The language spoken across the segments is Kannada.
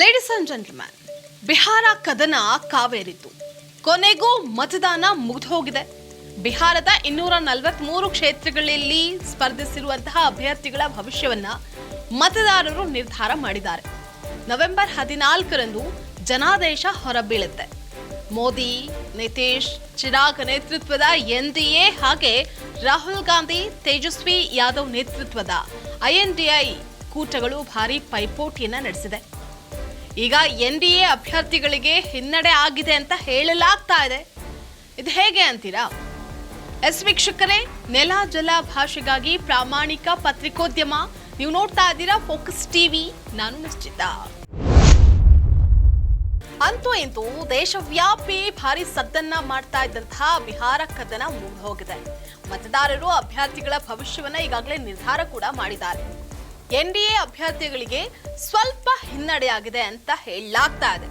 ಲೇಡೀಸ್ ಅಂಡ್ ಜೆಂಟಲ್ಮ್ಯಾನ್ ಬಿಹಾರ ಕದನ ಕಾವೇರಿತು ಕೊನೆಗೂ ಮತದಾನ ಮುಗಿದು ಹೋಗಿದೆ ಬಿಹಾರದ ಇನ್ನೂರ ನಲವತ್ಮೂರು ಕ್ಷೇತ್ರಗಳಲ್ಲಿ ಸ್ಪರ್ಧಿಸಿರುವಂತಹ ಅಭ್ಯರ್ಥಿಗಳ ಭವಿಷ್ಯವನ್ನ ಮತದಾರರು ನಿರ್ಧಾರ ಮಾಡಿದ್ದಾರೆ. ನವೆಂಬರ್ ಹದಿನಾಲ್ಕರಂದು ಜನಾದೇಶ ಹೊರಬೀಳುತ್ತೆ. ಮೋದಿ, ನಿತೀಶ್, ಚಿರಾಗ್ ನೇತೃತ್ವದ ಎನ್ಡಿಎ ಹಾಗೆ ರಾಹುಲ್ ಗಾಂಧಿ, ತೇಜಸ್ವಿ ಯಾದವ್ ನೇತೃತ್ವದ ಐಎನ್ಡಿಐ ಕೂಟಗಳು ಭಾರಿ ಪೈಪೋಟಿಯನ್ನ ನಡೆಸಿದೆ. ಈಗ ಎನ್ ಡಿ ಎ ಅಭ್ಯರ್ಥಿಗಳಿಗೆ ಹಿನ್ನಡೆ ಆಗಿದೆ ಅಂತ ಹೇಳಲಾಗ್ತಾ ಇದೆ. ಇದು ಹೇಗೆ ಅಂತೀರಾ? ಎಸ್ ವೀಕ್ಷಕರೇ, ನೆಲ ಜಲ ಭಾಷೆಗಾಗಿ ಪ್ರಾಮಾಣಿಕ ಪತ್ರಿಕೋದ್ಯಮ. ನೀವು ನೋಡ್ತಾ ಇದ್ದೀರಾ ಫೋಕಸ್ ಟಿವಿ ನಾನು ನಿಶ್ಚಿತ. ಅಂತೂ ಇಂತೂ ದೇಶವ್ಯಾಪಿ ಭಾರಿ ಸದ್ದನ್ನ ಮಾಡ್ತಾ ಇದ್ದಂತಹ ಬಿಹಾರ ಕದನ ಮುಗಿದೋಗಿದೆ ಮತದಾರರು ಅಭ್ಯರ್ಥಿಗಳ ಭವಿಷ್ಯವನ್ನ ಈಗಾಗಲೇ ನಿರ್ಧಾರ ಕೂಡ ಮಾಡಿದ್ದಾರೆ. ಎನ್ಡಿಎ ಅಭ್ಯರ್ಥಿಗಳಿಗೆ ಸ್ವಲ್ಪ ಹಿನ್ನಡೆಯಾಗಿದೆ ಅಂತ ಹೇಳಲಾಗ್ತಾ ಇದೆ.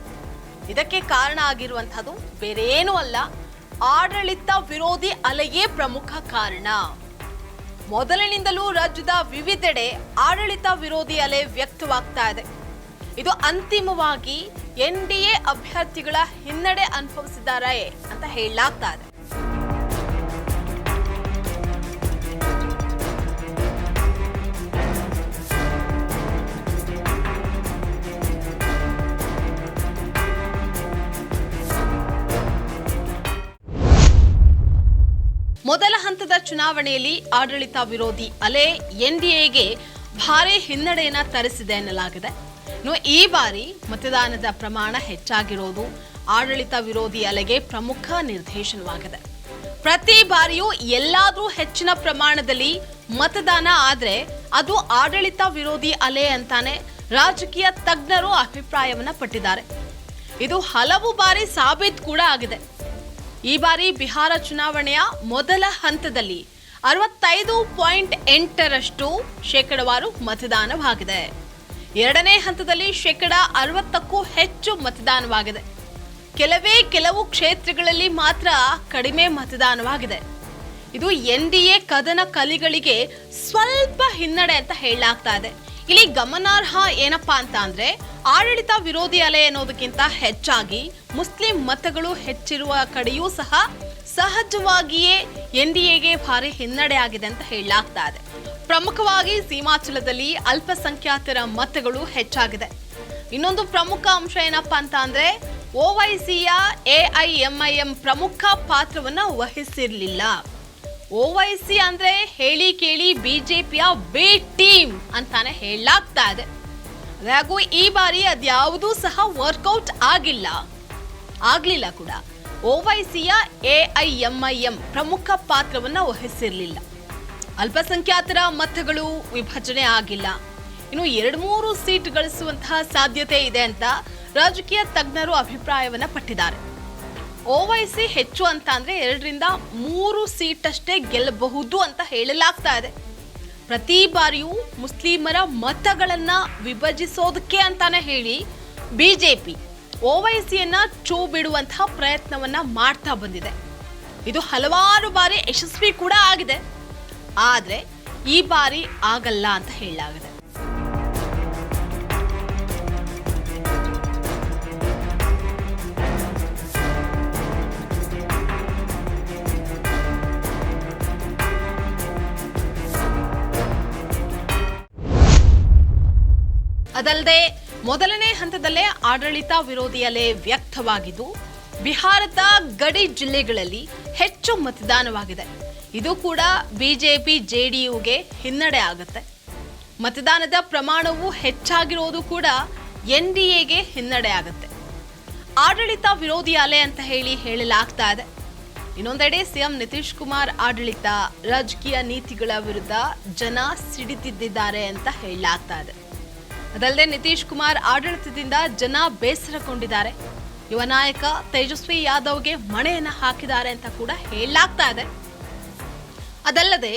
ಇದಕ್ಕೆ ಕಾರಣ ಆಗಿರುವಂತಹದ್ದು ಬೇರೇನೂ ಅಲ್ಲ, ಆಡಳಿತ ವಿರೋಧಿ ಅಲೆಯೇ ಪ್ರಮುಖ ಕಾರಣ. ಮೊದಲಿನಿಂದಲೂ ರಾಜ್ಯದ ವಿವಿಧೆಡೆ ಆಡಳಿತ ವಿರೋಧಿ ಅಲೆ ವ್ಯಕ್ತವಾಗ್ತಾ ಇದೆ. ಇದು ಅಂತಿಮವಾಗಿ ಎನ್ ಡಿ ಎ ಅಭ್ಯರ್ಥಿಗಳ ಹಿನ್ನಡೆ ಅನುಭವಿಸಿದ್ದಾರೆ ಅಂತ ಹೇಳಲಾಗ್ತಾ ಇದೆ. ಮೊದಲ ಹಂತದ ಚುನಾವಣೆಯಲ್ಲಿ ಆಡಳಿತ ವಿರೋಧಿ ಅಲೆ ಎನ್ಡಿಎಗೆ ಭಾರಿ ಹಿನ್ನಡೆಯನ್ನ ತರಿಸಿದೆ ಎನ್ನಲಾಗಿದೆ. ಈ ಬಾರಿ ಮತದಾನದ ಪ್ರಮಾಣ ಹೆಚ್ಚಾಗಿರೋದು ಆಡಳಿತ ವಿರೋಧಿ ಅಲೆಗೆ ಪ್ರಮುಖ ನಿರ್ದೇಶನವಾಗಿದೆ. ಪ್ರತಿ ಬಾರಿಯೂ ಎಲ್ಲಾದರೂ ಹೆಚ್ಚಿನ ಪ್ರಮಾಣದಲ್ಲಿ ಮತದಾನ ಆದರೆ ಅದು ಆಡಳಿತ ವಿರೋಧಿ ಅಲೆ ಅಂತಾನೆ ರಾಜಕೀಯ ತಜ್ಞರು ಅಭಿಪ್ರಾಯವನ್ನ ಪಟ್ಟಿದ್ದಾರೆ. ಇದು ಹಲವು ಬಾರಿ ಸಾಬೀತು ಕೂಡ ಆಗಿದೆ. ಈ ಬಾರಿ ಬಿಹಾರ ಚುನಾವಣೆಯ ಮೊದಲ ಹಂತದಲ್ಲಿ ಅರವತ್ತೈದು ಪಾಯಿಂಟ್ ಎಂಟರಷ್ಟು ಶೇಕಡವಾರು ಮತದಾನವಾಗಿದೆ. ಎರಡನೇ ಹಂತದಲ್ಲಿ ಶೇಕಡ ಅರವತ್ತಕ್ಕೂ ಹೆಚ್ಚು ಮತದಾನವಾಗಿದೆ. ಕೆಲವೇ ಕೆಲವು ಕ್ಷೇತ್ರಗಳಲ್ಲಿ ಮಾತ್ರ ಕಡಿಮೆ ಮತದಾನವಾಗಿದೆ. ಇದು ಎನ್ ಡಿ ಎ ಕದನ ಕಲಿಗಳಿಗೆ ಸ್ವಲ್ಪ ಹಿನ್ನಡೆ ಅಂತ ಹೇಳಲಾಗ್ತಾ ಇದೆ. ಇಲ್ಲಿ ಗಮನಾರ್ಹ ಏನಪ್ಪಾ ಅಂತ ಅಂದ್ರೆ ಆಡಳಿತ ವಿರೋಧಿ ಅಲೆ ಅನ್ನೋದಕ್ಕಿಂತ ಹೆಚ್ಚಾಗಿ ಮುಸ್ಲಿಂ ಮತಗಳು ಹೆಚ್ಚಿರುವ ಕಡೆಯೂ ಸಹ ಸಹಜವಾಗಿಯೇ ಎನ್ ಡಿ ಎಗೆ ಭಾರಿ ಹಿನ್ನಡೆ ಆಗಿದೆ ಅಂತ ಹೇಳಲಾಗ್ತಾ ಇದೆ. ಪ್ರಮುಖವಾಗಿ ಸೀಮಾಚಲದಲ್ಲಿ ಅಲ್ಪಸಂಖ್ಯಾತರ ಮತಗಳು ಹೆಚ್ಚಾಗಿದೆ. ಇನ್ನೊಂದು ಪ್ರಮುಖ ಅಂಶ ಏನಪ್ಪಾ ಅಂತ ಅಂದ್ರೆ ಓವೈಸಿಯ ಎಐಎಂಐಎಂ ಪ್ರಮುಖ ಪಾತ್ರವನ್ನ ವಹಿಸಿರ್ಲಿಲ್ಲ. ಓವೈಸಿ ಅಂದ್ರೆ ಹೇಳಿ ಕೇಳಿ ಬಿಜೆಪಿಯ ಬಿ ಟೀಮ್ ಅಂತಾನೆ ಹೇಳಲಾಗ್ತಾ ಇದೆ. ಹಾಗೂ ಈ ಬಾರಿ ಅದ್ಯಾವುದೂ ಸಹ ವರ್ಕೌಟ್ ಆಗಿಲ್ಲ. ಆಗ್ಲಿಲ್ಲ ಕೂಡ. ಓವೈಸಿಯ ಎಐಎಂಐಎಂ ಪ್ರಮುಖ ಪಾತ್ರವನ್ನ ವಹಿಸಿರಲಿಲ್ಲ. ಅಲ್ಪಸಂಖ್ಯಾತರ ಮತಗಳು ವಿಭಜನೆ ಆಗಿಲ್ಲ. ಇನ್ನು ಎರಡು ಮೂರು ಸೀಟ್ ಗಳಿಸುವಂತಹ ಸಾಧ್ಯತೆ ಇದೆ ಅಂತ ರಾಜಕೀಯ ತಜ್ಞರು ಅಭಿಪ್ರಾಯವನ್ನ ಪಟ್ಟಿದ್ದಾರೆ. ಓವೈಸಿ ಹೆಚ್ಚು ಅಂತ ಅಂದ್ರೆ ಎರಡರಿಂದ ಮೂರು ಸೀಟ್ ಅಷ್ಟೇ ಗೆಲ್ಲಬಹುದು ಅಂತ ಹೇಳಲಾಗ್ತಾ ಇದೆ. ಪ್ರತಿ ಬಾರಿಯೂ ಮುಸ್ಲಿಮರ ಮತಗಳನ್ನ ವಿಭಜಿಸೋದಕ್ಕೆ ಅಂತಾನೆ ಹೇಳಿ ಬಿಜೆಪಿ ಓವೈಸಿಯನ್ನ ಚೂ ಬಿಡುವಂತಹ ಪ್ರಯತ್ನವನ್ನ ಮಾಡ್ತಾ ಬಂದಿದೆ. ಇದು ಹಲವಾರು ಬಾರಿ ಯಶಸ್ವಿ ಕೂಡ ಆಗಿದೆ. ಆದರೆ ಈ ಬಾರಿ ಆಗಲ್ಲ ಅಂತ ಹೇಳಲಾಗಿದೆ. ಅದಲ್ಲದೆ ಮೊದಲನೇ ಹಂತದಲ್ಲೇ ಆಡಳಿತ ವಿರೋಧಿ ಅಲೆ ವ್ಯಕ್ತವಾಗಿದ್ದು, ಬಿಹಾರದ ಗಡಿ ಜಿಲ್ಲೆಗಳಲ್ಲಿ ಹೆಚ್ಚು ಮತದಾನವಾಗಿದೆ. ಇದು ಕೂಡ ಬಿಜೆಪಿ ಜೆಡಿಯುಗೆ ಹಿನ್ನಡೆ ಆಗುತ್ತೆ. ಮತದಾನದ ಪ್ರಮಾಣವು ಹೆಚ್ಚಾಗಿರೋದು ಕೂಡ ಎನ್ ಡಿ ಎಗೆ ಹಿನ್ನಡೆ ಆಗುತ್ತೆ. ಆಡಳಿತ ವಿರೋಧಿ ಅಲೆ ಅಂತ ಹೇಳಿ ಹೇಳಲಾಗ್ತಾ ಇದೆ. ಇನ್ನೊಂದೆಡೆ ಸಿಎಂ ನಿತೀಶ್ ಕುಮಾರ್ ಆಡಳಿತ ರಾಜಕೀಯ ನೀತಿಗಳ ವಿರುದ್ಧ ಜನ ಸಿಡಿತಿದ್ದಾರೆ ಅಂತ ಹೇಳಲಾಗ್ತಾ ಇದೆ. ಅದಲ್ಲದೆ ನಿತೀಶ್ ಕುಮಾರ್ ಆಡಳಿತದಿಂದ ಜನ ಬೇಸರಗೊಂಡಿದ್ದಾರೆ. ಯುವ ನಾಯಕ ತೇಜಸ್ವಿ ಯಾದವ್ಗೆ ಮಣೆಯನ್ನ ಹಾಕಿದ್ದಾರೆ ಅಂತ ಕೂಡ ಹೇಳಲಾಗ್ತಾ ಇದೆ. ಅದಲ್ಲದೆ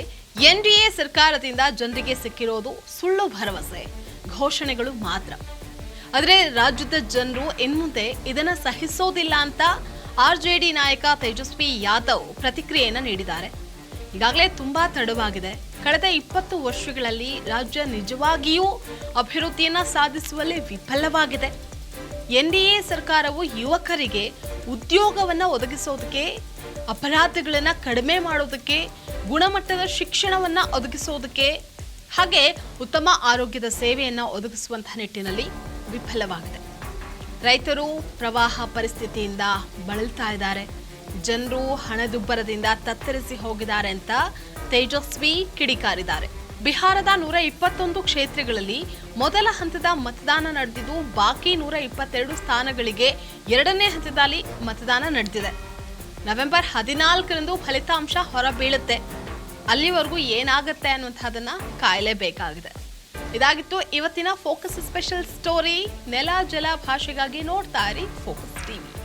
ಎನ್ ಡಿ ಎ ಸರ್ಕಾರದಿಂದ ಜನರಿಗೆ ಸಿಕ್ಕಿರೋದು ಸುಳ್ಳು ಭರವಸೆ, ಘೋಷಣೆಗಳು ಮಾತ್ರ. ಆದರೆ ರಾಜ್ಯದ ಜನರು ಇನ್ಮುಂದೆ ಇದನ್ನ ಸಹಿಸೋದಿಲ್ಲ ಅಂತ ಆರ್ ಜೆ ಡಿ ನಾಯಕ ತೇಜಸ್ವಿ ಯಾದವ್ ಪ್ರತಿಕ್ರಿಯೆಯನ್ನು ನೀಡಿದ್ದಾರೆ. ಈಗಾಗಲೇ ತುಂಬಾ ತಡವಾಗಿದೆ. ಕಳೆದ ಇಪ್ಪತ್ತು ವರ್ಷಗಳಲ್ಲಿ ರಾಜ್ಯ ನಿಜವಾಗಿಯೂ ಅಭಿವೃದ್ಧಿಯನ್ನು ಸಾಧಿಸುವಲ್ಲಿ ವಿಫಲವಾಗಿದೆ. ಎನ್ ಡಿ ಎ ಸರ್ಕಾರವು ಯುವಕರಿಗೆ ಉದ್ಯೋಗವನ್ನು ಒದಗಿಸೋದಕ್ಕೆ, ಅಪರಾಧಗಳನ್ನು ಕಡಿಮೆ ಮಾಡೋದಕ್ಕೆ, ಗುಣಮಟ್ಟದ ಶಿಕ್ಷಣವನ್ನು ಒದಗಿಸೋದಕ್ಕೆ, ಹಾಗೆ ಉತ್ತಮ ಆರೋಗ್ಯದ ಸೇವೆಯನ್ನು ಒದಗಿಸುವಂತಹ ನಿಟ್ಟಿನಲ್ಲಿ ವಿಫಲವಾಗಿದೆ. ರೈತರು ಪ್ರವಾಹ ಪರಿಸ್ಥಿತಿಯಿಂದ ಬಳಲ್ತಾ ಇದ್ದಾರೆ. ಜನರು ಹಣದುಬ್ಬರದಿಂದ ತತ್ತರಿಸಿ ಹೋಗಿದ್ದಾರೆ ಅಂತ ತೇಜಸ್ವಿ ಕಿಡಿಕಾರಿದ್ದಾರೆ. ಬಿಹಾರದ ನೂರ ಇಪ್ಪತ್ತೊಂದು ಕ್ಷೇತ್ರಗಳಲ್ಲಿ ಮೊದಲ ಹಂತದ ಮತದಾನ ನಡೆದಿದ್ದು, ಬಾಕಿ ನೂರ ಇಪ್ಪತ್ತೆರಡು ಸ್ಥಾನಗಳಿಗೆ ಎರಡನೇ ಹಂತದಲ್ಲಿ ಮತದಾನ ನಡೆದಿದೆ. ನವೆಂಬರ್ ಹದಿನಾಲ್ಕರಂದು ಫಲಿತಾಂಶ ಹೊರಬೀಳುತ್ತೆ. ಅಲ್ಲಿವರೆಗೂ ಏನಾಗುತ್ತೆ ಅನ್ನುವಂಥದ್ದನ್ನು ಕಾಯಲೇಬೇಕಾಗಿದೆ. ಇದಾಗಿತ್ತು ಇವತ್ತಿನ ಫೋಕಸ್ ಸ್ಪೆಷಲ್ ಸ್ಟೋರಿ ನೆಲ, ಜಲ ಭಾಷೆಗಾಗಿ ನೋಡ್ತಾ ಇರಿ ಫೋಕಸ್ ಟಿವಿ